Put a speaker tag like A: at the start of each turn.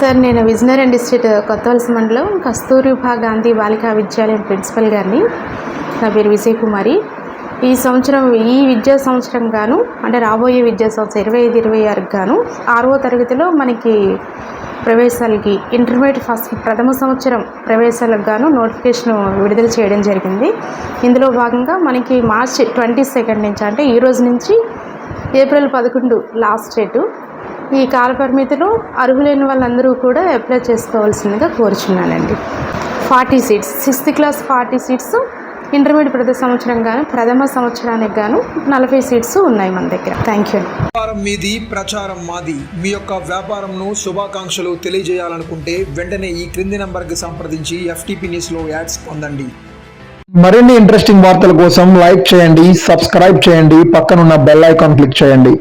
A: Sir నేను Vizianagaram district Kothavalasa మండలం కస్తూరిబా గాంధీ బాలికా విద్యాలయం ప్రిన్సిపల్ గారిని. నా పేరు విజయ్ కుమారి ఈ సంవత్సరం ఈ విద్యా సంవత్సరం గాను అంటే రాబోయే విద్యా సంవత్సరం ఇరవై ఐదు ఇరవై ఆరుకు గాను ఆరవ తరగతిలో మనకి ప్రవేశాలకి ఇంటర్మీడియట్ ఫస్ట్ ప్రథమ సంవత్సరం ప్రవేశాలకు గాను నోటిఫికేషన్ విడుదల చేయడం జరిగింది. ఇందులో భాగంగా మనకి మార్చి ట్వంటీ సెకండ్ నుంచి అంటే ఈ రోజు నుంచి ఏప్రిల్ పదకొండు లాస్ట్ డేటు. ఈ కాల పరిమితిలో అర్హులైన వాళ్ళందరూ కూడా అప్లై చేసుకోవాల్సిందిగా కోరుచున్నానండి. Forty seats sixth class forty seats intermediate ప్రథమ సంవత్సరం గాను ప్రథమ సంవత్సరానికి గాను నలభై సీట్స్ ఉన్నాయి మన దగ్గర. థ్యాంక్ యూ
B: వ్యాపారం మీది ప్రచారం మాది. మీ యొక్క వ్యాపారంను శుభాకాంక్షలు తెలియజేయాలనుకుంటే వెంటనే ఈ క్రింది నంబర్కి సంప్రదించి ఎఫ్టీపీ న్యూస్లో యాడ్స్ పొందండి.
C: మరిన్ని ఇంట్రెస్టింగ్ వార్తల కోసం లైక్ చేయండి సబ్స్క్రైబ్ చేయండి పక్కనున్న బెల్ ఐకాన్ క్లిక్ చేయండి.